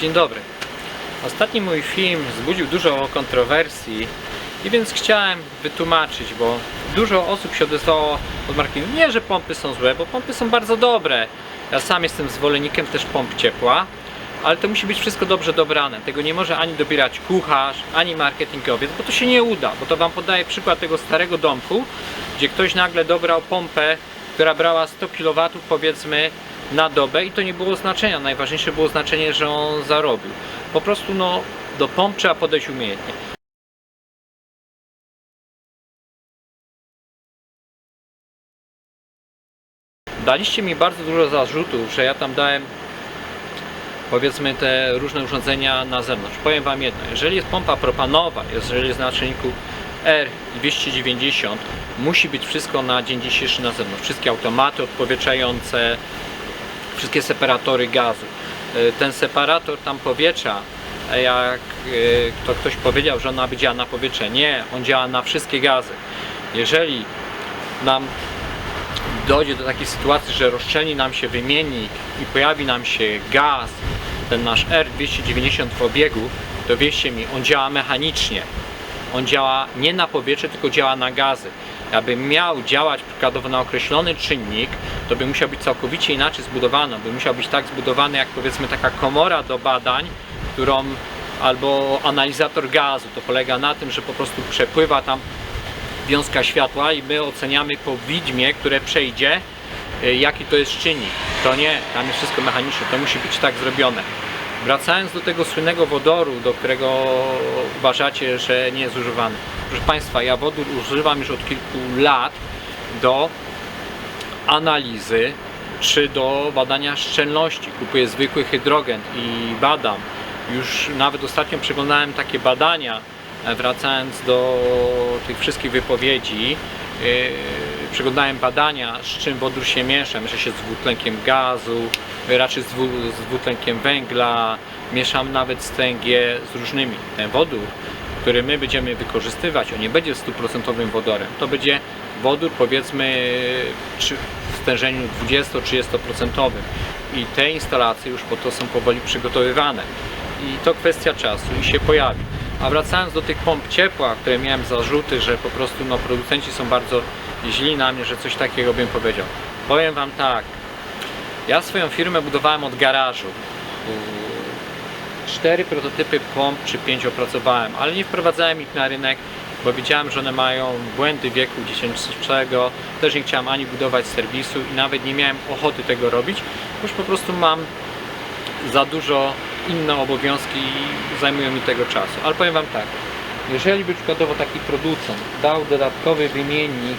Dzień dobry. Ostatni mój film wzbudził dużo kontrowersji i więc chciałem wytłumaczyć, bo dużo osób się odezwało od marketingu. Nie, że pompy są złe, bo pompy są bardzo dobre. Ja sam jestem zwolennikiem też pomp ciepła, ale to musi być wszystko dobrze dobrane. Tego nie może ani dobierać kucharz, ani marketingowiec, bo to się nie uda. Bo to Wam podaję przykład tego starego domku, gdzie ktoś nagle dobrał pompę, która brała 100 kW powiedzmy na dobę i to nie było znaczenia. Najważniejsze było znaczenie, że on zarobił. Po prostu no, do pomp trzeba podejść umiejętnie. Daliście mi bardzo dużo zarzutów, że ja tam dałem powiedzmy te różne urządzenia na zewnątrz. Powiem Wam jedno, jeżeli jest pompa propanowa, jeżeli jest na czynniku R290, musi być wszystko na dzień dzisiejszy na zewnątrz. Wszystkie automaty odpowietrzające, wszystkie separatory gazu. Y, Ten separator tam powietrza, jak y, to ktoś powiedział, że ona by działa na powietrze. Nie, on działa na wszystkie gazy. Jeżeli nam dojdzie do takiej sytuacji, że rozszczelni nam się wymiennik i pojawi nam się gaz, ten nasz R290 w obiegu, to wierzcie mi, on działa mechanicznie. On działa nie na powietrze, tylko działa na gazy. Aby miał działać przykładowo na określony czynnik, to by musiał być całkowicie inaczej zbudowany. By musiał być tak zbudowany jak powiedzmy taka komora do badań, którą albo analizator gazu. To polega na tym, że po prostu przepływa tam wiązka światła i my oceniamy po widmie, które przejdzie, y, jaki to jest czynnik. To nie, tam jest wszystko mechaniczne, to musi być tak zrobione. Wracając do tego słynnego wodoru, do którego uważacie, że nie jest używany. Proszę Państwa, ja wodór używam już od kilku lat do analizy czy do badania szczelności. Kupuję zwykły hydrogen i badam. Już nawet ostatnio przeglądałem takie badania, e, wracając do tych wszystkich wypowiedzi. Przeglądałem badania, z czym wodór się miesza. Miesza się z dwutlenkiem gazu, raczej z, dwu, z dwutlenkiem węgla, mieszam nawet z tęgie z różnymi. Ten wodór, który my będziemy wykorzystywać, on nie będzie stuprocentowym wodorem. To będzie wodór powiedzmy przy stężeniu 20-30%. I te instalacje już po to są powoli przygotowywane. I to kwestia czasu i się pojawi. A wracając do tych pomp ciepła, które miałem zarzuty, że po prostu no, producenci są bardzo źli na mnie, że coś takiego bym powiedział. Powiem Wam tak, ja swoją firmę budowałem od garażu. Cztery prototypy pomp czy pięć opracowałem, ale nie wprowadzałem ich na rynek, bo wiedziałem, że one mają błędy wieku dziecięcego. Też nie chciałem ani budować serwisu i nawet nie miałem ochoty tego robić, już po prostu mam za dużo inne obowiązki i zajmują mi tego czasu. Ale powiem Wam tak, jeżeli by przykładowo taki producent dał dodatkowy wymiennik,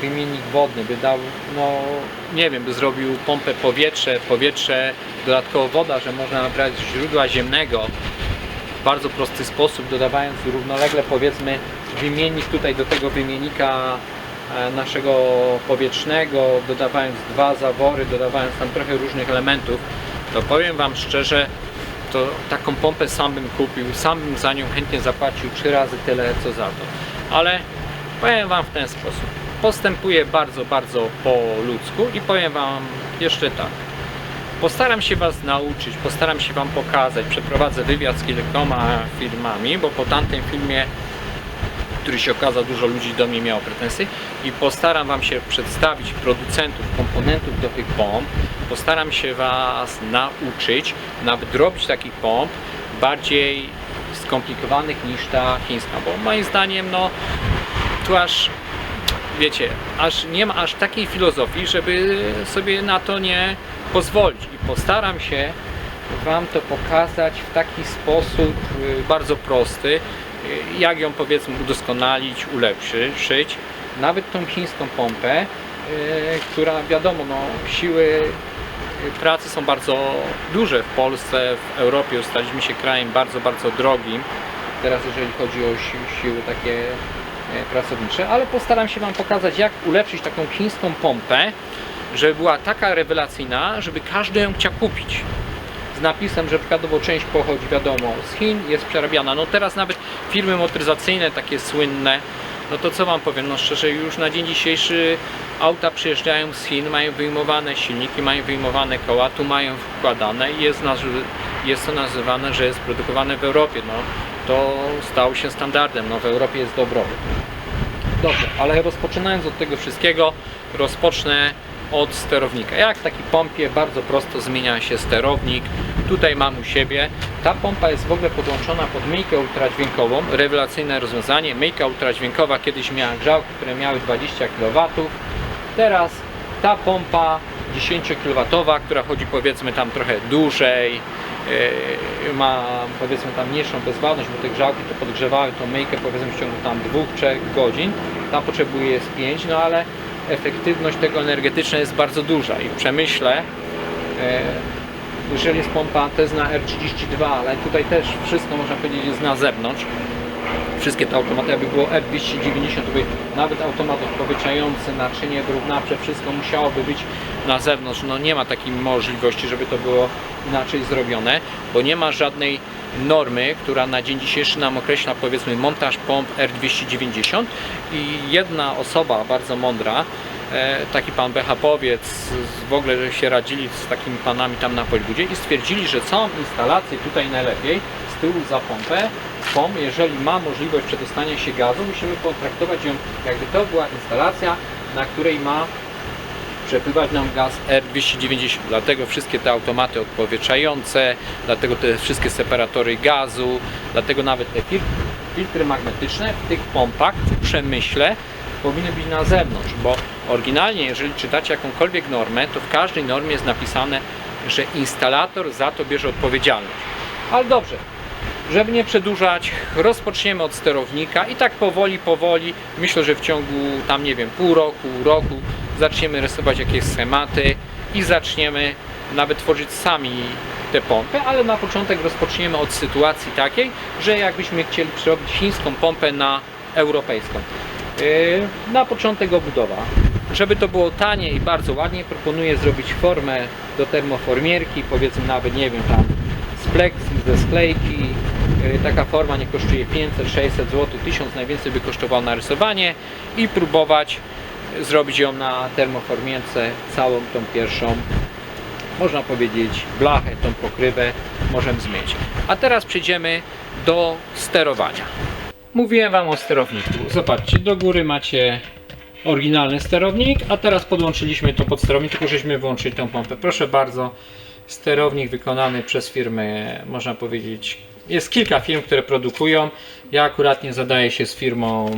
wymiennik wodny, by dał, no nie wiem, by zrobił pompę powietrze, powietrze, dodatkowo woda, że można brać z źródła ziemnego w bardzo prosty sposób, dodawając równolegle powiedzmy wymiennik tutaj do tego wymiennika e, naszego powietrznego, dodawając dwa zawory, dodawając tam trochę różnych elementów, to powiem Wam szczerze, to taką pompę sam bym kupił, sam bym za nią chętnie zapłacił trzy razy tyle co za to. Ale powiem Wam w ten sposób. Postępuję bardzo, bardzo po ludzku i powiem Wam jeszcze tak. Postaram się Was nauczyć, postaram się Wam pokazać. Przeprowadzę wywiad z kilkoma firmami, bo po tamtym filmie, który się okazał, dużo ludzi do mnie miało pretensje i postaram Wam się przedstawić producentów, komponentów do tych pomp. Postaram się Was nauczyć, nawet robić takich pomp bardziej skomplikowanych niż ta chińska, bo moim zdaniem, no, tu aż wiecie, aż nie ma aż takiej filozofii, żeby sobie na to nie pozwolić. I postaram się Wam to pokazać w taki sposób y, bardzo prosty, y, jak ją powiedzmy udoskonalić, ulepszyć. Nawet tą chińską pompę, y, która wiadomo, no, siły pracy są bardzo duże w Polsce, w Europie staliśmy się krajem bardzo, bardzo drogim. Teraz jeżeli chodzi o si- siły takie pracownicze, ale postaram się Wam pokazać, jak ulepszyć taką chińską pompę, żeby była taka rewelacyjna, żeby każdy ją chciał kupić. Z napisem, że przykładowo część pochodzi, wiadomo, z Chin, jest przerabiana. No teraz nawet firmy motoryzacyjne, takie słynne, no to co Wam powiem, no szczerze już na dzień dzisiejszy auta przyjeżdżają z Chin, mają wyjmowane silniki, mają wyjmowane koła, tu mają wkładane i jest, jest to nazywane, że jest produkowane w Europie, no to stało się standardem, no w Europie jest dobrobyt. Dobrze, ale rozpoczynając od tego wszystkiego, rozpocznę od sterownika. Jak w takiej pompie bardzo prosto zmienia się sterownik. Tutaj mam u siebie. Ta pompa jest w ogóle podłączona pod myjkę ultradźwiękową. Rewelacyjne rozwiązanie. Myjka ultradźwiękowa kiedyś miała grzałki, które miały 20 kW. Teraz ta pompa 10 kW, która chodzi powiedzmy tam trochę dłużej, ma powiedzmy tam mniejszą bezwładność, bo te grzałki to podgrzewały tą myjkę powiedzmy w ciągu tam 2-3 godzin. Tam potrzebuje jest 5, no ale efektywność tego energetyczna jest bardzo duża i w przemyśle e, jeżeli jest pompa Tesla R32, ale tutaj też wszystko można powiedzieć jest na zewnątrz wszystkie te automaty, jakby było R290, to by nawet automat odpowietrzający, naczynie wyrównawcze, wszystko musiałoby być na zewnątrz. No nie ma takiej możliwości, żeby to było inaczej zrobione, bo nie ma żadnej normy, która na dzień dzisiejszy nam określa powiedzmy montaż pomp R290 i jedna osoba bardzo mądra e, taki pan BHP-owiec w ogóle się radzili z takimi panami tam na Polibudzie i stwierdzili, że całą instalację tutaj najlepiej z tyłu za pompę POM, jeżeli ma możliwość przedostania się gazu, musimy potraktować ją jakby to była instalacja, na której ma przepływać nam gaz R290. Dlatego wszystkie te automaty odpowietrzające, dlatego te wszystkie separatory gazu, dlatego nawet te fil- filtry magnetyczne w tych pompach w przemyśle powinny być na zewnątrz, bo oryginalnie, jeżeli czytacie jakąkolwiek normę, to w każdej normie jest napisane, że instalator za to bierze odpowiedzialność. Ale dobrze, żeby nie przedłużać, rozpoczniemy od sterownika i tak powoli, powoli, myślę, że w ciągu tam nie wiem, pół roku, roku zaczniemy rysować jakieś schematy i zaczniemy nawet tworzyć sami te pompy, ale na początek rozpoczniemy od sytuacji takiej, że jakbyśmy chcieli przerobić chińską pompę na europejską. Yy, Na początek obudowa. Żeby to było tanie i bardzo ładnie, proponuję zrobić formę do termoformierki, powiedzmy nawet, nie wiem, tam z pleksji, ze sklejki. Yy, Taka forma nie kosztuje 500-600 zł, 1000 najwięcej by kosztowało narysowanie i próbować zrobić ją na termoformierce całą tą pierwszą można powiedzieć blachę, tą pokrywę możemy zmienić. A teraz przejdziemy do sterowania. Mówiłem Wam o sterowniku. Zobaczcie, do góry macie oryginalny sterownik, a teraz podłączyliśmy to pod sterownik, tylko żeśmy wyłączyli tą pompę. Proszę bardzo, sterownik wykonany przez firmę, można powiedzieć, jest kilka firm, które produkują. Ja akurat nie zadaję się z firmą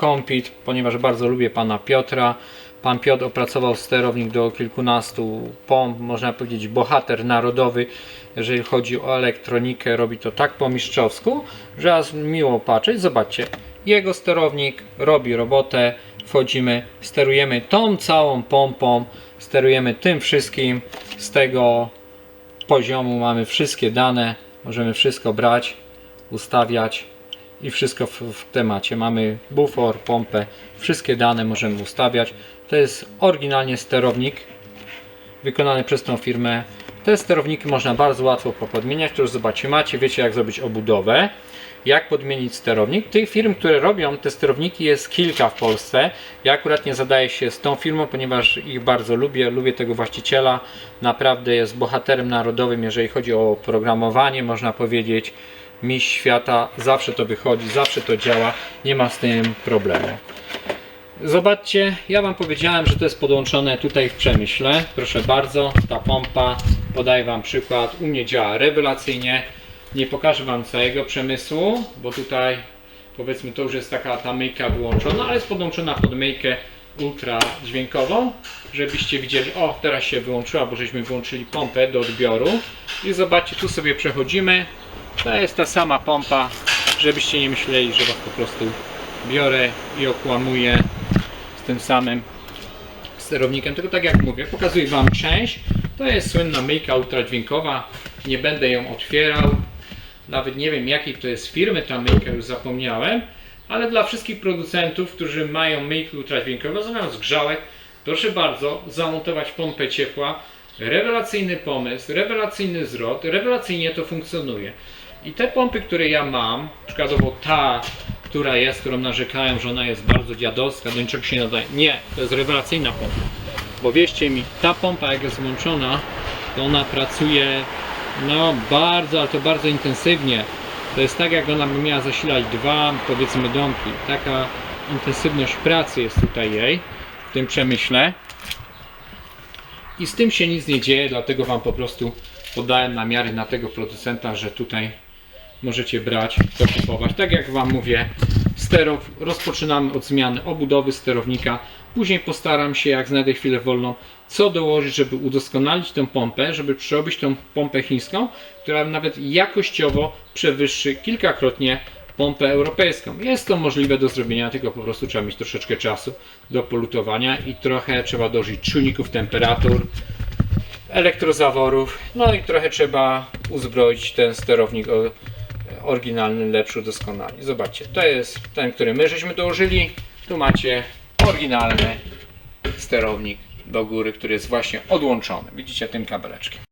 Compit, ponieważ bardzo lubię pana Piotra. Pan Piotr opracował sterownik do kilkunastu pomp, można powiedzieć bohater narodowy, jeżeli chodzi o elektronikę, robi to tak po mistrzowsku, że aż miło patrzeć. Zobaczcie, jego sterownik robi robotę, wchodzimy, sterujemy tą całą pompą, sterujemy tym wszystkim, z tego poziomu mamy wszystkie dane, możemy wszystko brać, ustawiać i wszystko w, w temacie. Mamy bufor, pompę, wszystkie dane możemy ustawiać. To jest oryginalnie sterownik wykonany przez tą firmę. Te sterowniki można bardzo łatwo popodmieniać, to już zobaczycie, macie, wiecie jak zrobić obudowę, jak podmienić sterownik. Tych firm, które robią te sterowniki jest kilka w Polsce. Ja akurat nie zadaję się z tą firmą, ponieważ ich bardzo lubię, lubię tego właściciela. Naprawdę jest bohaterem narodowym, jeżeli chodzi o programowanie, można powiedzieć. Mistrz świata, zawsze to wychodzi, zawsze to działa, nie ma z tym problemu. Zobaczcie, ja Wam powiedziałem, że to jest podłączone tutaj w przemyśle. Proszę bardzo, ta pompa, podaję Wam przykład, u mnie działa rewelacyjnie. Nie pokażę Wam całego przemysłu, bo tutaj powiedzmy to już jest taka ta myjka wyłączona, ale jest podłączona pod myjkę ultra dźwiękową, żebyście widzieli, o teraz się wyłączyła, bo żeśmy wyłączyli pompę do odbioru i zobaczcie, tu sobie przechodzimy, to jest ta sama pompa, żebyście nie myśleli, że Was po prostu biorę i okłamuję z tym samym sterownikiem, tylko tak jak mówię, pokazuję Wam część. To jest słynna myjka ultradźwiękowa. Nie będę ją otwierał. Nawet nie wiem jakiej to jest firmy ta myjka, już zapomniałem. Ale dla wszystkich producentów, którzy mają myjki ultradźwiękowe zamiast grzałek, proszę bardzo zamontować pompę ciepła. Rewelacyjny pomysł, rewelacyjny zwrot, rewelacyjnie to funkcjonuje. I te pompy, które ja mam, przykładowo ta która jest, którą narzekają, że ona jest bardzo dziadowska, do niczego się nie nadaje. Nie, to jest rewelacyjna pompa. Bo wierzcie mi, ta pompa jak jest włączona, to ona pracuje no bardzo, ale to bardzo intensywnie. To jest tak, jak ona by miała zasilać dwa, powiedzmy, domki. Taka intensywność pracy jest tutaj jej, w tym przemyśle. I z tym się nic nie dzieje, dlatego Wam po prostu podałem namiary na tego producenta, że tutaj możecie brać, to kupować. Tak jak Wam mówię, sterow, rozpoczynamy od zmiany obudowy sterownika. Później postaram się, jak znajdę chwilę wolną, co dołożyć, żeby udoskonalić tę pompę, żeby przerobić tę pompę chińską, która nawet jakościowo przewyższy kilkakrotnie pompę europejską. Jest to możliwe do zrobienia, tylko po prostu trzeba mieć troszeczkę czasu do polutowania i trochę trzeba dożyć czujników temperatur, elektrozaworów, no i trochę trzeba uzbroić ten sterownik oryginalny, lepszy, doskonale. Zobaczcie, to jest ten, który my żeśmy dołożyli. Tu macie oryginalny sterownik do góry, który jest właśnie odłączony. Widzicie tym kabeleczkiem.